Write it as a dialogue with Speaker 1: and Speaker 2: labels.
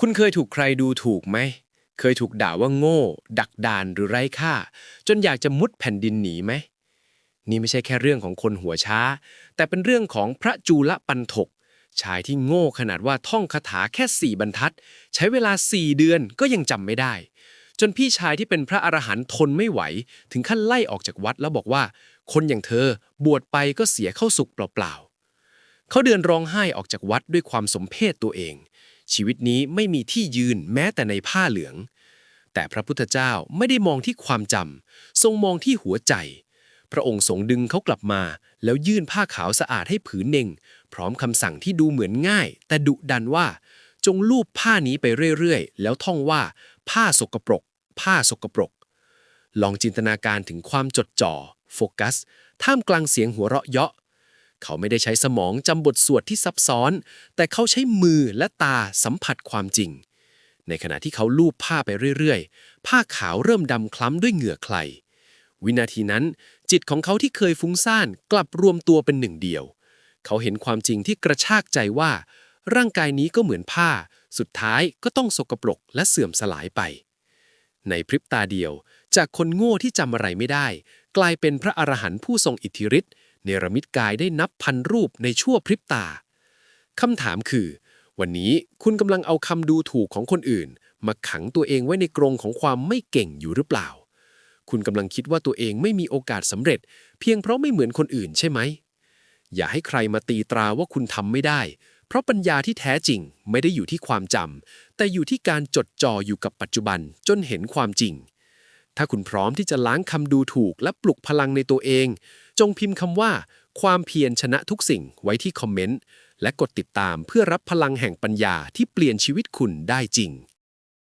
Speaker 1: คุณเคยถูกใครดูถูกไหม เคยถูกด่าว่าโง่ ดักดานหรือไร้ค่า จนอยากจะมุดแผ่นดินหนีไหม นี่ไม่ใช่แค่เรื่องของคนหัวช้า แต่เป็นเรื่องของพระจูลปันถก ชายที่โง่ขนาดว่าท่องคาถาแค่สี่บรรทัด ใช้เวลาสี่เดือนก็ยังจำไม่ได้ จนพี่ชายที่เป็นพระอรหันต์ทนไม่ไหว ถึงขั้นไล่ออกจากวัดแล้วบอกว่า คนอย่างเธอบวชไปก็เสียเข้าสุกเปล่าๆเขาเดินร้องไห้ออกจากวัดด้วยความสมเพศตัวเอง ชีวิตนี้ไม่มีที่ยืนแม้แต่ในผ้าเหลือง แต่พระพุทธเจ้าไม่ได้มองที่ความจำทรงมองที่หัวใจ พระองค์ทรงดึงเขากลับมา แล้วยื่นผ้าขาวสะอาดให้ผืนหนึ่ง พร้อมคำสั่งที่ดูเหมือนง่าย แต่ดุดันว่า จงลูบผ้านี้ไปเรื่อยๆ แล้วท่องว่า ผ้าสกปรก ผ้าสกปรก ลองจินตนาการถึงความจดจ่อ โฟกัส ท่ามกลางเสียงหัวเราะเยาะ เขาไม่ได้ใช้สมองจำบทสวดที่ซับซ้อน แต่เขาใช้มือและตาสัมผัสความจริง ในขณะที่เขาลูบผ้าไปเรื่อยๆ ผ้าขาวเริ่มดำคล้ำด้วยเหงื่อใคร วินาทีนั้น จิตของเขาที่เคยฟุ้งซ่านกลับรวมตัวเป็นหนึ่งเดียว เขาเห็นความจริงที่กระชากใจว่า ร่างกายนี้ก็เหมือนผ้า สุดท้ายก็ต้องสกปรกและเสื่อมสลายไป ในพริบตาเดียว จากคนโง่ที่จำอะไรไม่ได้ กลายเป็นพระอรหันต์ผู้ทรงอิทธิฤทธิ์ เนรมิตกายได้นับพันรูปในชั่วพริบตาคำถามคือ วันนี้คุณกำลังเอาคำดูถูกของคนอื่น มาขังตัวเองไว้ในกรงของความไม่เก่งอยู่หรือเปล่า คุณกำลังคิดว่าตัวเองไม่มีโอกาสสำเร็จ เพียงเพราะไม่เหมือนคนอื่นใช่ไหม อย่าให้ใครมาตีตราว่าคุณทำไม่ได้ เพราะปัญญาที่แท้จริงไม่ได้อยู่ที่ความจำแต่อยู่ที่การจดจ่ออยู่กับปัจจุบันจนเห็นความจริง ถ้าคุณพร้อมที่จะล้างคำดูถูกและปลุกพลังในตัวเอง จงพิมพ์คำว่า ความเพียรชนะทุกสิ่งไว้ที่คอมเมนต์ และกดติดตามเพื่อรับพลังแห่งปัญญาที่เปลี่ยนชีวิตคุณได้จริง